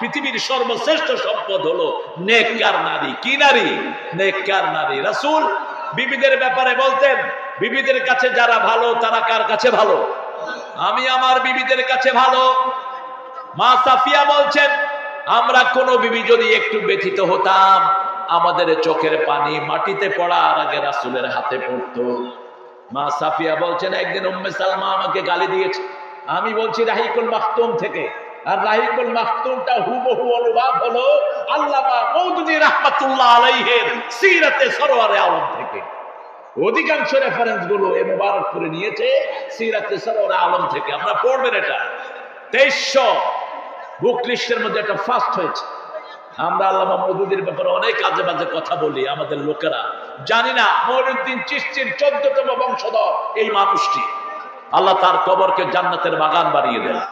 পৃথিবীর সর্বশ্রেষ্ঠ সম্পদ হলো নেককার নারী। কি নারী? নেককার নারী। রাসূল বিবিদের ব্যাপারে বলতেন, বিবিদের কাছে যারা ভালো, তারা কার কাছে ভালো? আমি আমার বিবিদের কাছে ভালো। মা সাফিয়া বলছেন, আমরা কোনো বিবি যদি একটু ব্যথিত হতাম, আমাদের চোখের পানি মাটিতে পড়ার আগে রাসূলের হাতে পড়তো। মা সাফিয়া বলছেন, একদিন উম্মে সালমা আমাকে গালি দিয়েছে। আমি বলছি, রাহিকুল মাখতুম থেকে। আর রাহিকুল মাখতুমটা হুবহু অনুবাদ হলো আল্লামা মৌদুদি রাহমাতুল্লাহ আলাইহির সিরাতে সরওয়ারে আলম থেকে। অধিকাংশ রেফারেন্সগুলো এ মোবারক করে নিয়েছে সিরাতে সরওয়ারে আলম থেকে। আমরা পড়বেন এটা। তেইশশো বুক লিস্টের মধ্যে একটা ফার্স্ট হয়েছে। আমরা আল্লামা মৌদুদির ব্যাপারে অনেক আজে বাজে কথা বলি আমাদের লোকেরা। জানি না মহিউদ্দিন চিস্তির চোদ্দতম বংশধর এই মানুষটি। আল্লাহ তার কবরকে জান্নাতের বাগান বানিয়ে দেন।